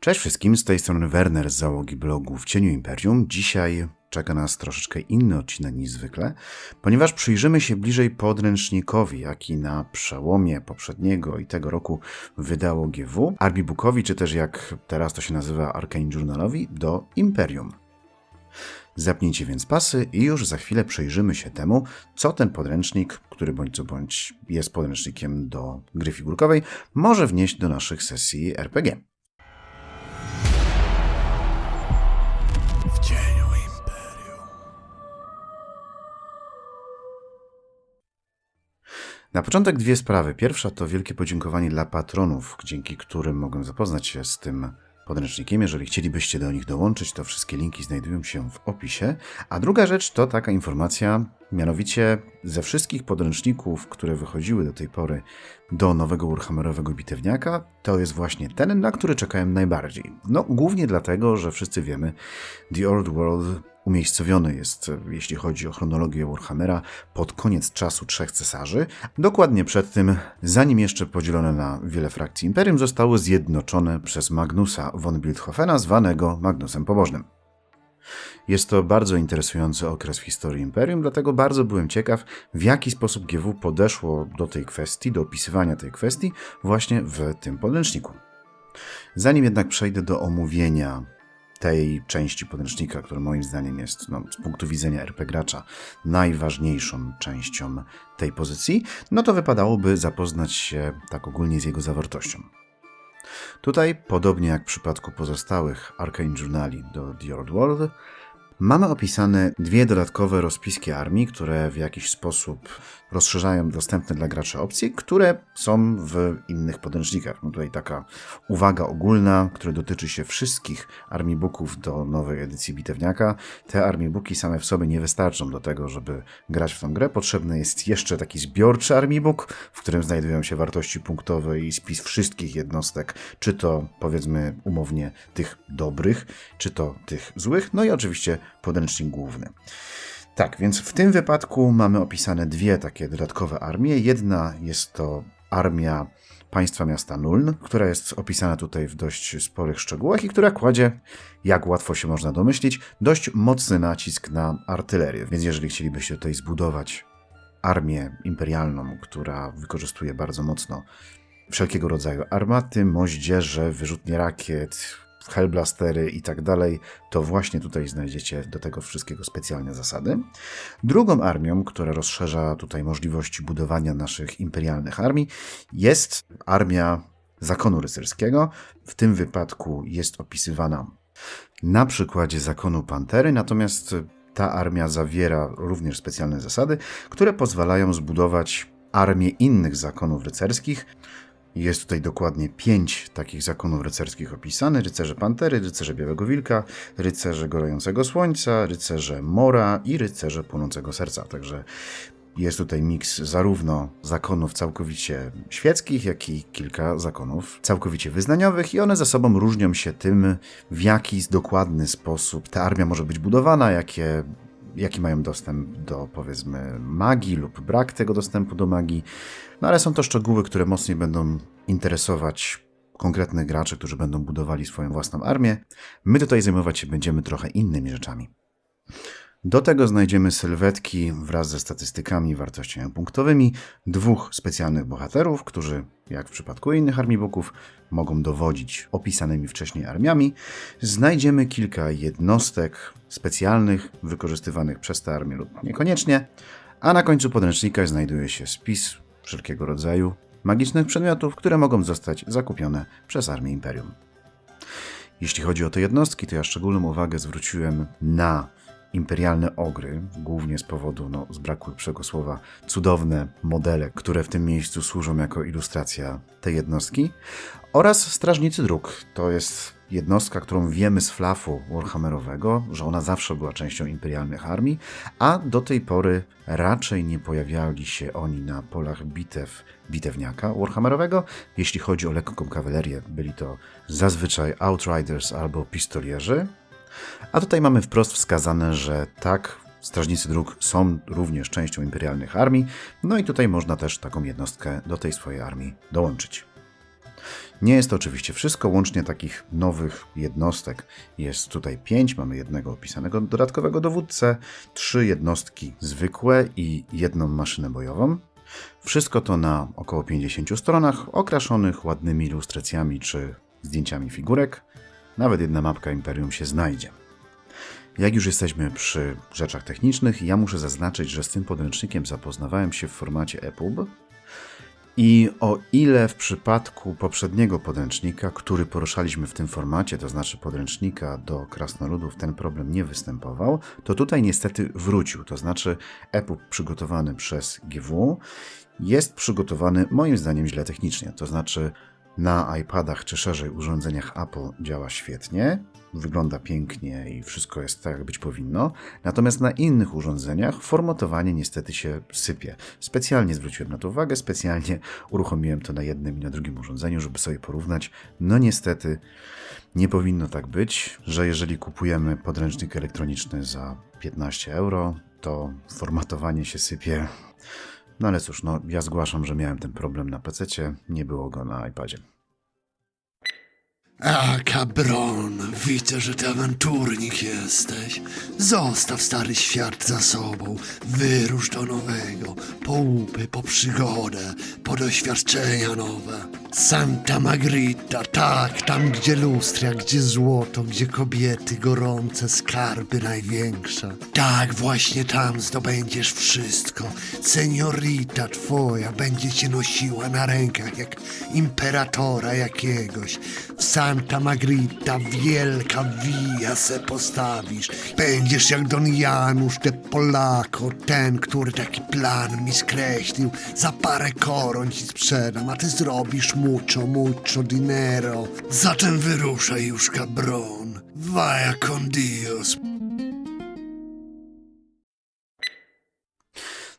Cześć wszystkim, z tej strony Werner z załogi blogu W Cieniu Imperium. Dzisiaj czeka nas troszeczkę inny odcinek niż zwykle, ponieważ przyjrzymy się bliżej podręcznikowi, jaki na przełomie poprzedniego i tego roku wydało GW, Arbibookowi, czy też jak teraz to się nazywa Arcane Journalowi, do Imperium. Zapnijcie więc pasy i już za chwilę przyjrzymy się temu, co ten podręcznik, który bądź co bądź jest podręcznikiem do gry figurkowej, może wnieść do naszych sesji RPG. Na początek dwie sprawy. Pierwsza to wielkie podziękowanie dla patronów, dzięki którym mogłem zapoznać się z tym podręcznikiem. Jeżeli chcielibyście do nich dołączyć, to wszystkie linki znajdują się w opisie. A druga rzecz to taka informacja, mianowicie ze wszystkich podręczników, które wychodziły do tej pory do nowego Warhammerowego bitewniaka, to jest właśnie ten, na który czekałem najbardziej. No, głównie dlatego, że wszyscy wiemy, The Old World umiejscowiony jest, jeśli chodzi o chronologię Warhammera, pod koniec czasu Trzech Cesarzy. Dokładnie przed tym, zanim jeszcze podzielone na wiele frakcji Imperium zostało zjednoczone przez Magnusa von Bildhofena, zwanego Magnusem Pobożnym. Jest to bardzo interesujący okres w historii Imperium, dlatego bardzo byłem ciekaw, w jaki sposób GW podeszło do tej kwestii, do opisywania tej kwestii właśnie w tym podręczniku. Zanim jednak przejdę do omówienia tej części podręcznika, która moim zdaniem jest no, z punktu widzenia RP gracza najważniejszą częścią tej pozycji, no to wypadałoby zapoznać się tak ogólnie z jego zawartością. Tutaj, podobnie jak w przypadku pozostałych Arcane Journali do The Old World, mamy opisane dwie dodatkowe rozpiski armii, które w jakiś sposób rozszerzają dostępne dla graczy opcje, które są w innych podręcznikach. No tutaj taka uwaga ogólna, która dotyczy się wszystkich armii booków do nowej edycji bitewniaka. Te armie booki same w sobie nie wystarczą do tego, żeby grać w tą grę. Potrzebny jest jeszcze taki zbiorczy armii book, w którym znajdują się wartości punktowe i spis wszystkich jednostek, czy to powiedzmy umownie tych dobrych, czy to tych złych, no i oczywiście podręcznik główny. Tak, więc w tym wypadku mamy opisane dwie takie dodatkowe armie. Jedna jest to armia państwa miasta Nuln, która jest opisana tutaj w dość sporych szczegółach i która kładzie, jak łatwo się można domyślić, dość mocny nacisk na artylerię. Więc jeżeli chcielibyście tutaj zbudować armię imperialną, która wykorzystuje bardzo mocno wszelkiego rodzaju armaty, moździerze, wyrzutnie rakiet, Hellblastery i tak dalej, to właśnie tutaj znajdziecie do tego wszystkiego specjalne zasady. Drugą armią, która rozszerza tutaj możliwości budowania naszych imperialnych armii, jest armia zakonu rycerskiego. W tym wypadku jest opisywana na przykładzie zakonu Pantery, natomiast ta armia zawiera również specjalne zasady, które pozwalają zbudować armię innych zakonów rycerskich, jest tutaj dokładnie pięć takich zakonów rycerskich opisane: rycerze Pantery, rycerze Białego Wilka, rycerze Gorącego Słońca, rycerze Mora i rycerze Płonącego Serca. Także jest tutaj miks zarówno zakonów całkowicie świeckich, jak i kilka zakonów całkowicie wyznaniowych, i one ze sobą różnią się tym, w jaki dokładny sposób ta armia może być budowana, jakie jaki mają dostęp do powiedzmy magii lub brak tego dostępu do magii. No ale są to szczegóły, które mocniej będą interesować konkretnych graczy, którzy będą budowali swoją własną armię. My tutaj zajmować się będziemy trochę innymi rzeczami. Do tego znajdziemy sylwetki wraz ze statystykami, wartościami punktowymi dwóch specjalnych bohaterów, którzy, jak w przypadku innych armibooków, mogą dowodzić opisanymi wcześniej armiami. Znajdziemy kilka jednostek specjalnych wykorzystywanych przez te armie lub niekoniecznie, a na końcu podręcznika znajduje się spis wszelkiego rodzaju magicznych przedmiotów, które mogą zostać zakupione przez armię Imperium. Jeśli chodzi o te jednostki, to ja szczególną uwagę zwróciłem na imperialne ogry, głównie z powodu, no, z braku lepszego słowa, cudowne modele, które w tym miejscu służą jako ilustracja tej jednostki, oraz Strażnicy Dróg. To jest jednostka, którą wiemy z flafu Warhammerowego, że ona zawsze była częścią imperialnych armii, a do tej pory raczej nie pojawiali się oni na polach bitew bitewniaka Warhammerowego. Jeśli chodzi o lekką kawalerię, byli to zazwyczaj Outriders albo pistolierzy, a tutaj mamy wprost wskazane, że tak, strażnicy dróg są również częścią imperialnych armii, no i tutaj można też taką jednostkę do tej swojej armii dołączyć. Nie jest to oczywiście wszystko, łącznie takich nowych jednostek jest tutaj 5, mamy jednego opisanego dodatkowego dowódcę, trzy jednostki zwykłe i jedną maszynę bojową. Wszystko to na około 50 stronach, okraszonych ładnymi ilustracjami czy zdjęciami figurek. Nawet jedna mapka Imperium się znajdzie. Jak już jesteśmy przy rzeczach technicznych, ja muszę zaznaczyć, że z tym podręcznikiem zapoznawałem się w formacie EPUB i o ile w przypadku poprzedniego podręcznika, który poruszaliśmy w tym formacie, to znaczy podręcznika do krasnoludów, ten problem nie występował, to tutaj niestety wrócił. To znaczy EPUB przygotowany przez GW jest przygotowany moim zdaniem źle technicznie. To znaczy na iPadach czy szerzej urządzeniach Apple działa świetnie, wygląda pięknie i wszystko jest tak, jak być powinno. Natomiast na innych urządzeniach formatowanie niestety się sypie. Specjalnie zwróciłem na to uwagę, specjalnie uruchomiłem to na jednym i na drugim urządzeniu, żeby sobie porównać. No niestety nie powinno tak być, że jeżeli kupujemy podręcznik elektroniczny za 15 euro, to formatowanie się sypie. No ale cóż, no ja zgłaszam, że miałem ten problem na PC, nie było go na iPadzie. A, Cabron, widzę, że ty awanturnik jesteś. Zostaw stary świat za sobą, wyrusz do nowego, po łupy, po przygodę, po doświadczenia nowe. Santa Margita, tak, tam gdzie lustra, gdzie złoto, gdzie kobiety gorące, skarby największe. Tak, właśnie tam zdobędziesz wszystko. Seniorita twoja będzie cię nosiła na rękach jak imperatora jakiegoś. W Santa Margita wielka wija se postawisz. Będziesz jak Don Janusz de Polako, ten, który taki plan mi skreślił. Za parę koron ci sprzedam, a ty zrobisz mucho, mucho dinero. Zatem wyruszaj już, cabron. Vaya con Dios.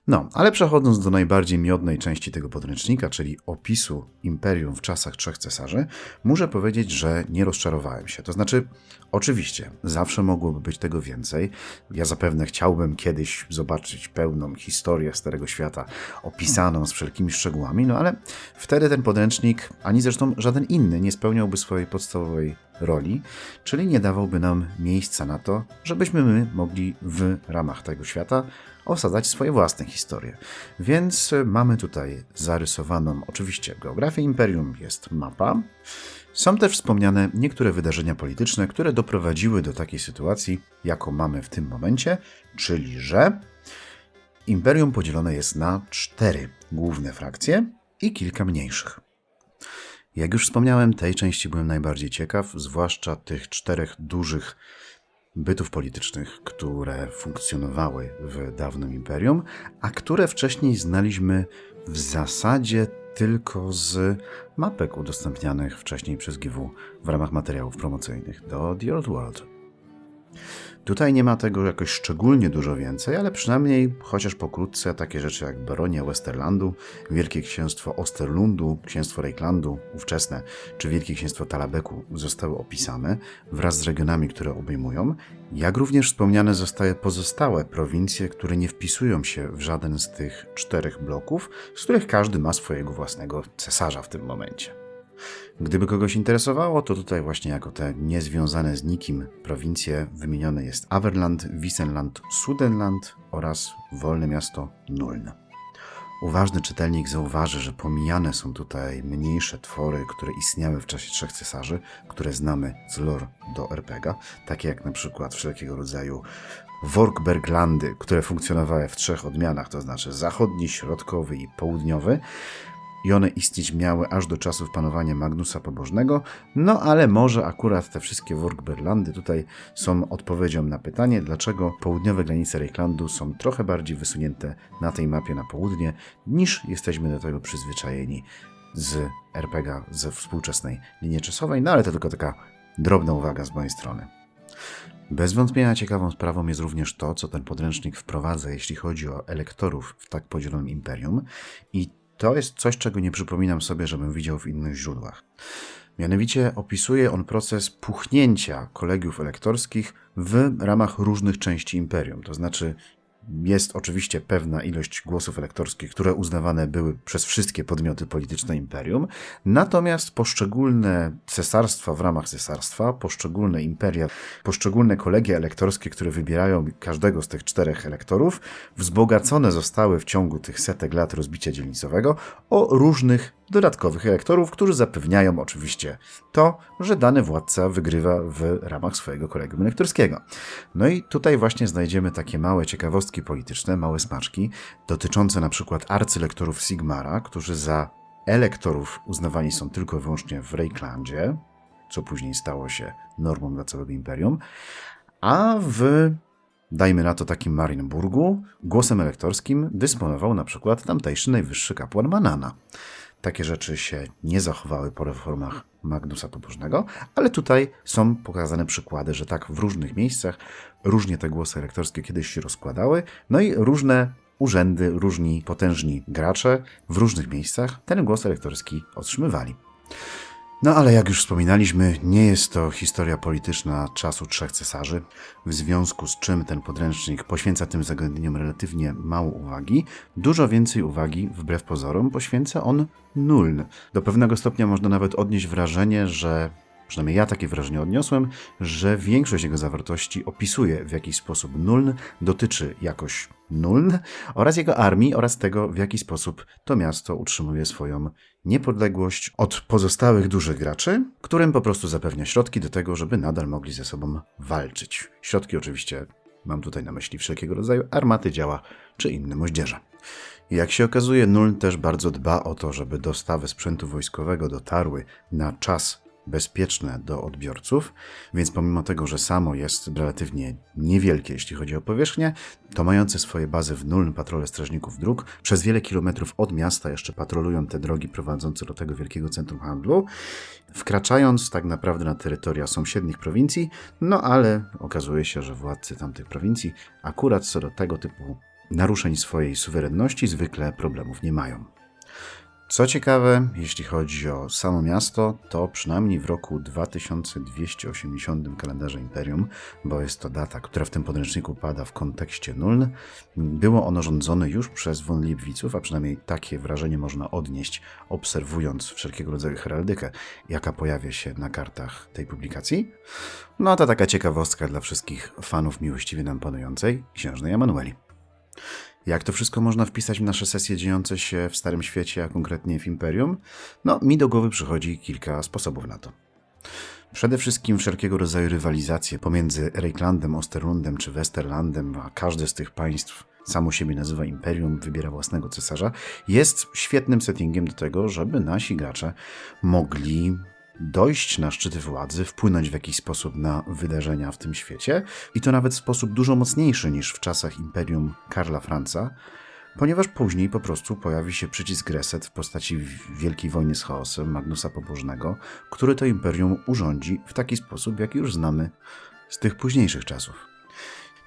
No, ale przechodząc do najbardziej miodnej części tego podręcznika, czyli opisu imperium w czasach trzech cesarzy, muszę powiedzieć, że nie rozczarowałem się. To znaczy, oczywiście, zawsze mogłoby być tego więcej. Ja zapewne chciałbym kiedyś zobaczyć pełną historię Starego Świata, opisaną z wszelkimi szczegółami, no ale wtedy ten podręcznik, ani zresztą żaden inny, nie spełniałby swojej podstawowej roli, czyli nie dawałby nam miejsca na to, żebyśmy my mogli w ramach tego świata osadzać swoje własne historie. Więc y, mamy tutaj zarysowaną oczywiście geografię imperium, jest mapa. Są też wspomniane niektóre wydarzenia polityczne, które doprowadziły do takiej sytuacji, jaką mamy w tym momencie, czyli że imperium podzielone jest na cztery główne frakcje i kilka mniejszych. Jak już wspomniałem, tej części byłem najbardziej ciekaw, zwłaszcza tych czterech dużych bytów politycznych, które funkcjonowały w dawnym imperium, a które wcześniej znaliśmy w zasadzie tylko z mapek udostępnianych wcześniej przez GW w ramach materiałów promocyjnych do The Old World. Tutaj nie ma tego jakoś szczególnie dużo więcej, ale przynajmniej chociaż pokrótce takie rzeczy jak Baronia Westerlandu, Wielkie Księstwo Osterlundu, Księstwo Reiklandu ówczesne, czy Wielkie Księstwo Talabeku zostały opisane wraz z regionami, które obejmują, jak również wspomniane zostały pozostałe prowincje, które nie wpisują się w żaden z tych czterech bloków, z których każdy ma swojego własnego cesarza w tym momencie. Gdyby kogoś interesowało, to tutaj właśnie jako te niezwiązane z nikim prowincje wymienione jest Averland, Wissenland, Sudenland oraz wolne miasto Nuln. Uważny czytelnik zauważy, że pomijane są tutaj mniejsze twory, które istniały w czasie Trzech Cesarzy, które znamy z lore do RPGa, takie jak na przykład wszelkiego rodzaju Workberglandy, które funkcjonowały w trzech odmianach, to znaczy zachodni, środkowy i południowy, i one istnieć miały aż do czasów panowania Magnusa Pobożnego, no ale może akurat te wszystkie Workberlandy tutaj są odpowiedzią na pytanie, dlaczego południowe granice Reiklandu są trochę bardziej wysunięte na tej mapie na południe, niż jesteśmy do tego przyzwyczajeni z RPG ze współczesnej linii czasowej, no ale to tylko taka drobna uwaga z mojej strony. Bez wątpienia ciekawą sprawą jest również to, co ten podręcznik wprowadza, jeśli chodzi o elektorów w tak podzielonym imperium. I to jest coś, czego nie przypominam sobie, żebym widział w innych źródłach. Mianowicie opisuje on proces puchnięcia kolegiów elektorskich w ramach różnych części imperium. To znaczy, jest oczywiście pewna ilość głosów elektorskich, które uznawane były przez wszystkie podmioty polityczne imperium, natomiast poszczególne cesarstwa w ramach cesarstwa, poszczególne imperia, poszczególne kolegia elektorskie, które wybierają każdego z tych czterech elektorów, wzbogacone zostały w ciągu tych setek lat rozbicia dzielnicowego o różnych dodatkowych elektorów, którzy zapewniają oczywiście to, że dany władca wygrywa w ramach swojego kolegium elektorskiego. No i tutaj właśnie znajdziemy takie małe ciekawostki polityczne, małe smaczki, dotyczące na przykład arcylektorów Sigmara, którzy za elektorów uznawani są tylko i wyłącznie w Reiklandzie, co później stało się normą dla całego imperium, a w dajmy na to takim Marienburgu, głosem elektorskim dysponował na przykład tamtejszy najwyższy kapłan Manana. Takie rzeczy się nie zachowały po reformach Magnusa Pobożnego, ale tutaj są pokazane przykłady, że tak w różnych miejscach różnie te głosy elektorskie kiedyś się rozkładały, no i różne urzędy, różni potężni gracze w różnych miejscach ten głos elektorski otrzymywali. No ale jak już wspominaliśmy, nie jest to historia polityczna czasu trzech cesarzy, w związku z czym ten podręcznik poświęca tym zagadnieniom relatywnie mało uwagi. Dużo więcej uwagi, wbrew pozorom, poświęca on Nuln. Do pewnego stopnia można nawet odnieść wrażenie, że przynajmniej ja takie wrażenie odniosłem, że większość jego zawartości opisuje w jakiś sposób Nuln, dotyczy jakoś Nuln oraz jego armii oraz tego, w jaki sposób to miasto utrzymuje swoją niepodległość od pozostałych dużych graczy, którym po prostu zapewnia środki do tego, żeby nadal mogli ze sobą walczyć. Środki oczywiście mam tutaj na myśli wszelkiego rodzaju armaty, działa czy inne moździerze. Jak się okazuje, Nuln też bardzo dba o to, żeby dostawy sprzętu wojskowego dotarły na czas bezpieczne do odbiorców, więc pomimo tego, że samo jest relatywnie niewielkie, jeśli chodzi o powierzchnię, to mające swoje bazy w Nuln patrole strażników dróg przez wiele kilometrów od miasta jeszcze patrolują te drogi prowadzące do tego wielkiego centrum handlu, wkraczając tak naprawdę na terytoria sąsiednich prowincji, no ale okazuje się, że władcy tamtych prowincji akurat co do tego typu naruszeń swojej suwerenności zwykle problemów nie mają. Co ciekawe, jeśli chodzi o samo miasto, to przynajmniej w roku 2280 kalendarza Imperium, bo jest to data, która w tym podręczniku pada w kontekście Nuln, było ono rządzone już przez von a przynajmniej takie wrażenie można odnieść, obserwując wszelkiego rodzaju heraldykę, jaka pojawia się na kartach tej publikacji. No to taka ciekawostka dla wszystkich fanów miłościwie nam panującej księżnej Emanueli. Jak to wszystko można wpisać w nasze sesje dziejące się w Starym Świecie, a konkretnie w Imperium? No, mi do głowy przychodzi kilka sposobów na to. Przede wszystkim wszelkiego rodzaju rywalizacje pomiędzy Reiklandem, Osterlundem czy Westerlandem, a każde z tych państw samo siebie nazywa imperium, wybiera własnego cesarza, jest świetnym settingiem do tego, żeby nasi gracze mogli dojść na szczyty władzy, wpłynąć w jakiś sposób na wydarzenia w tym świecie i to nawet w sposób dużo mocniejszy niż w czasach imperium Karla Franca, ponieważ później po prostu pojawi się przycisk reset w postaci Wielkiej Wojny z Chaosem Magnusa Pobożnego, który to imperium urządzi w taki sposób, jaki już znamy z tych późniejszych czasów.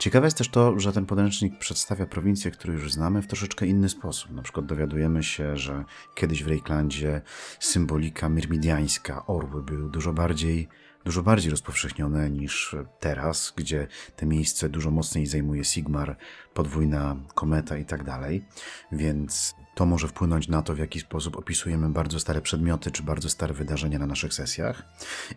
Ciekawe jest też to, że ten podręcznik przedstawia prowincje, które już znamy, w troszeczkę inny sposób. Na przykład dowiadujemy się, że kiedyś w Reiklandzie symbolika mirmidiańska, orły były dużo bardziej, dużo bardziej rozpowszechnione niż teraz, gdzie te miejsce dużo mocniej zajmuje Sigmar, podwójna kometa i tak dalej. Więc to może wpłynąć na to, w jaki sposób opisujemy bardzo stare przedmioty czy bardzo stare wydarzenia na naszych sesjach.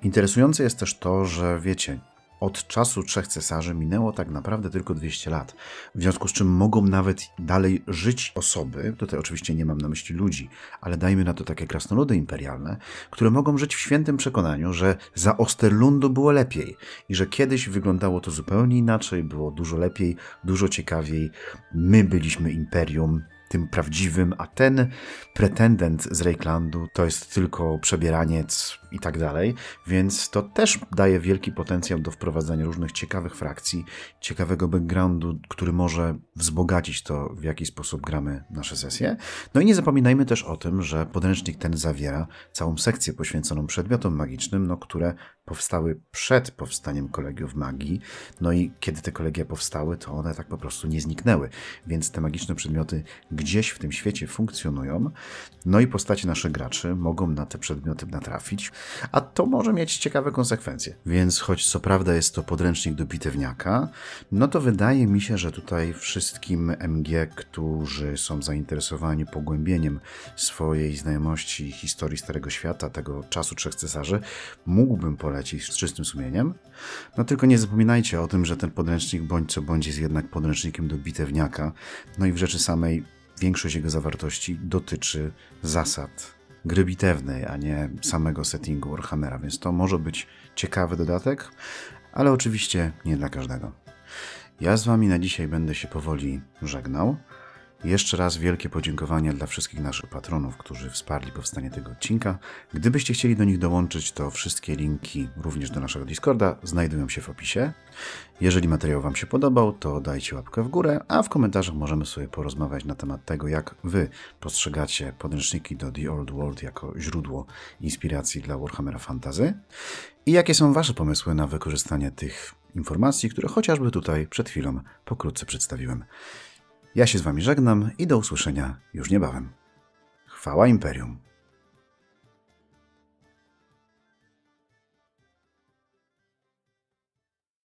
Interesujące jest też to, że wiecie, od czasu trzech cesarzy minęło tak naprawdę tylko 200 lat, w związku z czym mogą nawet dalej żyć osoby, tutaj oczywiście nie mam na myśli ludzi, ale dajmy na to takie krasnoludy imperialne, które mogą żyć w świętym przekonaniu, że za Osterlundu było lepiej i że kiedyś wyglądało to zupełnie inaczej, było dużo lepiej, dużo ciekawiej. My byliśmy imperium, tym prawdziwym, a ten pretendent z Reiklandu to jest tylko przebieraniec i tak dalej, więc to też daje wielki potencjał do wprowadzania różnych ciekawych frakcji, ciekawego backgroundu, który może wzbogacić to, w jaki sposób gramy nasze sesje. No i nie zapominajmy też o tym, że podręcznik ten zawiera całą sekcję poświęconą przedmiotom magicznym, no, które powstały przed powstaniem kolegiów magii. No i kiedy te kolegia powstały, to one tak po prostu nie zniknęły. Więc te magiczne przedmioty gdzieś w tym świecie funkcjonują. No i postacie naszych graczy mogą na te przedmioty natrafić, a to może mieć ciekawe konsekwencje. Więc choć co prawda jest to podręcznik do bitewniaka, no to wydaje mi się, że tutaj wszystkim MG, którzy są zainteresowani pogłębieniem swojej znajomości historii Starego Świata, tego czasu Trzech Cesarzy, mógłbym polecić z czystym sumieniem. No tylko nie zapominajcie o tym, że ten podręcznik bądź co bądź jest jednak podręcznikiem do bitewniaka, no i w rzeczy samej większość jego zawartości dotyczy zasad gry bitewnej, a nie samego settingu Warhammera, więc to może być ciekawy dodatek, ale oczywiście nie dla każdego. Ja z Wami na dzisiaj będę się powoli żegnał. Jeszcze raz wielkie podziękowania dla wszystkich naszych patronów, którzy wsparli powstanie tego odcinka. Gdybyście chcieli do nich dołączyć, to wszystkie linki, również do naszego Discorda, znajdują się w opisie. Jeżeli materiał Wam się podobał, to dajcie łapkę w górę, a w komentarzach możemy sobie porozmawiać na temat tego, jak Wy postrzegacie podręczniki do The Old World jako źródło inspiracji dla Warhammera Fantasy i jakie są Wasze pomysły na wykorzystanie tych informacji, które chociażby tutaj przed chwilą pokrótce przedstawiłem. Ja się z Wami żegnam i do usłyszenia już niebawem. Chwała Imperium.